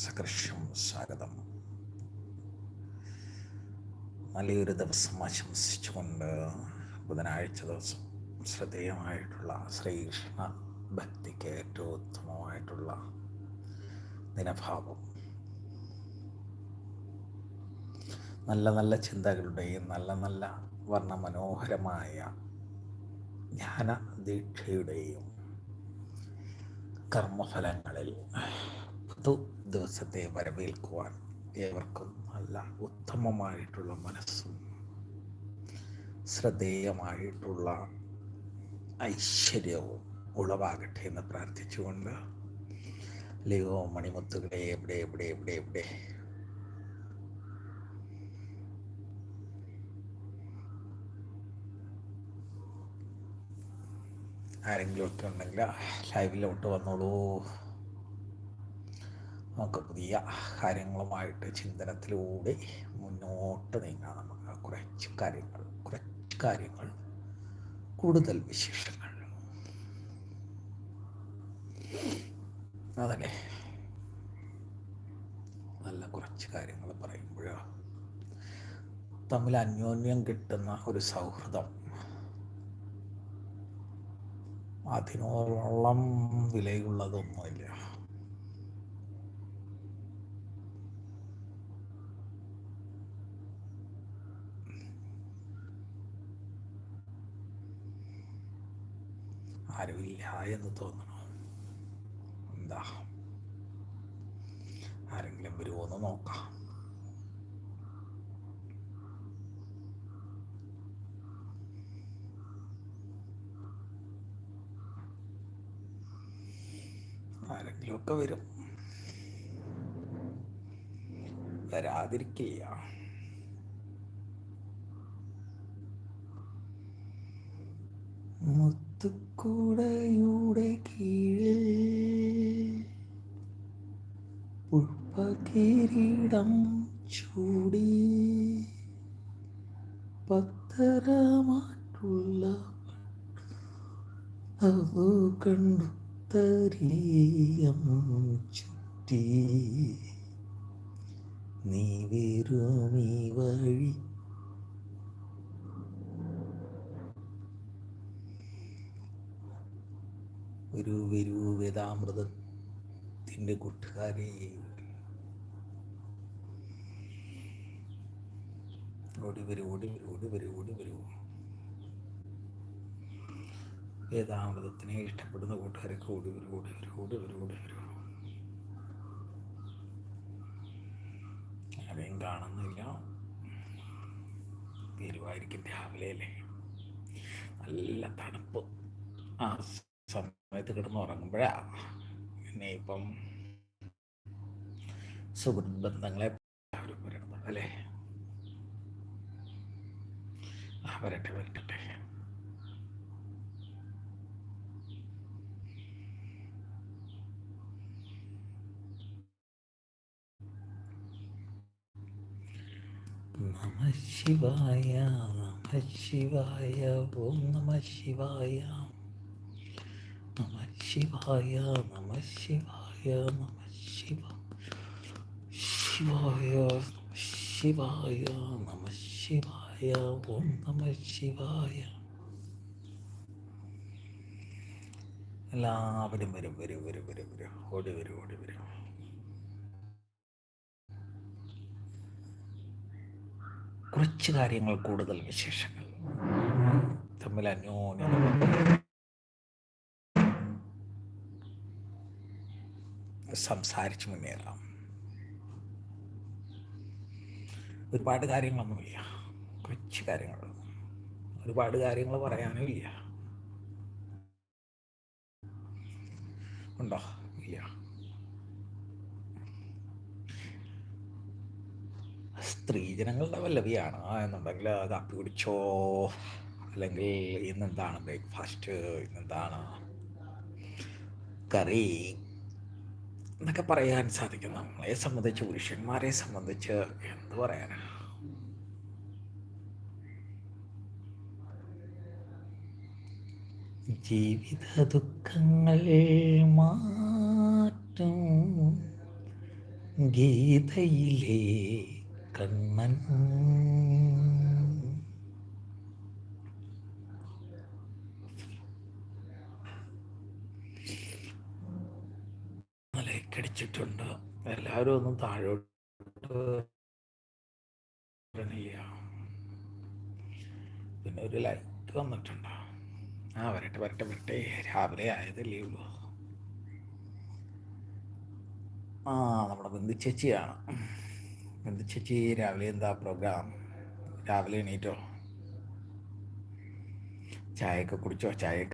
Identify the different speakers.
Speaker 1: സകർഷം സ്വാഗതം. നല്ലൊരു ദിവസം ആശംസിച്ചുകൊണ്ട് ബുധനാഴ്ച ദിവസം ശ്രദ്ധേയമായിട്ടുള്ള ശ്രീകൃഷ്ണ ഭക്തിക്ക് ഏറ്റവും ഉത്തമമായിട്ടുള്ള ദിനഭാവം. നല്ല നല്ല ചിന്തകളുടെയും നല്ല നല്ല വർണമനോഹരമായ ജ്ഞാന ദീക്ഷയുടെയും കർമ്മഫലങ്ങളിൽ പുതു ദിവസത്തെ വരവേൽക്കുവാൻ ഏവർക്കും നല്ല ഉത്തമമായിട്ടുള്ള മനസ്സും ശ്രദ്ധേയമായിട്ടുള്ള ഐശ്വര്യവും ഉളവാകട്ടെ എന്ന് പ്രാർത്ഥിച്ചുകൊണ്ട് ലിയോ മണിമുത്തുകളെ എവിടെ എവിടെ എവിടെ എവിടെ? ആരെങ്കിലും ഒക്കെ ഉണ്ടെങ്കിൽ ലൈവിലോട്ട് വന്നോളൂ. നമുക്ക് പുതിയ കാര്യങ്ങളുമായിട്ട് ചിന്തനത്തിലൂടെ മുന്നോട്ട് നീങ്ങാം. നമുക്ക് കുറച്ച് കാര്യങ്ങൾ കുറച്ച് കാര്യങ്ങൾ കൂടുതൽ വിശേഷങ്ങൾ. അതല്ലേ? നല്ല കുറച്ച് കാര്യങ്ങൾ പറയുമ്പോഴോ? തമ്മിൽ അന്യോന്യം കിട്ടുന്ന ഒരു സൗഹൃദം. അതിനോളം വിലയുള്ളതൊന്നുമില്ല. ആരുമില്ല എന്ന് തോന്നണോ? എന്താ? ആരെങ്കിലും വരുമോന്ന് നോക്കാം. ആരെങ്കിലുമൊക്കെ വരും. വരാതിരിക്കില്ല. മുത്തുക്കൂടയുടെ കീഴിൽ പുഷ്പകിരീടം ചൂടി പത്തരമാറ്റുള്ള അവ കണ്ടു തരീയം ചുറ്റി നീ വെറുമീ വഴി ഒരു വരൂ വേദാമൃതത്തിന്റെ കൂട്ടുകാരെ. ഓടി വരൂ ഓടി വരൂ ഓടി വരൂ ഓടി വരൂ. വേദാമൃതത്തിനെ ഇഷ്ടപ്പെടുന്ന കൂട്ടുകാരൊക്കെ ഓടി വരൂ ഓടി വരൂ ഓടി വരൂ ഓടി വരൂ. ആരെയും കാണുന്നില്ല. തീരുമായിരിക്കും രാവിലെ അല്ലേ? നല്ല തണുപ്പ്. ആ സമയത്ത് കിടന്ന് ഉറങ്ങുമ്പോഴാ പിന്നെ ഇപ്പം സുഹൃത്ത് ബന്ധങ്ങളെ അല്ലേ? ആ വരട്ടെ വരട്ടെ. നമ ശിവായ നമ ശിവായ ഓം നമ ശിവായ. ശിവായ നമ ശിവായ നമ ശിവ ശിവായ ശിവായ നമ ശിവായ ഓം നമ ശിവായ എല്ലാവരും വരും വരും വരും വരും വരും. ഓടി വരും ഓടി വരും. കുറച്ച് കാര്യങ്ങൾ കൂടുതൽ വിശേഷങ്ങൾ. തമ്മിൽ അന്യോന്യം സംസാരിച്ച് മുന്നേറാം. ഒരുപാട് കാര്യങ്ങളൊന്നുമില്ല. കുറച്ച് കാര്യങ്ങൾ. ഒരുപാട് കാര്യങ്ങൾ പറയാനും ഇല്ല. ഉണ്ടോ? ഇല്ല. സ്ത്രീജനങ്ങളുടെ വല്ലവിയാണ് എന്നുണ്ടെങ്കിൽ കാപ്പി കുടിച്ചോ? അല്ലെങ്കിൽ ഇന്നെന്താണ് ബ്രേക്ക്ഫാസ്റ്റ്? ഇന്നെന്താണ്? കറി? എന്നൊക്കെ പറയാൻ സാധിക്കും നമ്മളെ സംബന്ധിച്ച് പുരുഷന്മാരെ സംബന്ധിച്ച് എന്ത് പറയാനാ? ജീവിത ദുഃഖങ്ങൾ മാറ്റും. ഗീതയിലെ കണ്ണൻ ലൈക്കടിച്ചിട്ടുണ്ട് എല്ലാവരും ഒന്നും താഴോട്ട് പിന്നെ ഒരു ലൈറ്റ് വന്നിട്ടുണ്ട്. ആ വരട്ടെ വരട്ടെ വരട്ടെ. രാവിലെ ആയതല്ലേ ഉള്ളൂ. ആ നമ്മുടെ ബന്ധു ചേച്ചിയാണ്. ബന്ധു ചേച്ചി രാവിലെ എന്താ പ്രോഗ്രാം രാവിലെ എണീറ്റോ? ചായയൊക്കെ കുടിച്ചോ? ചായയൊക്കെ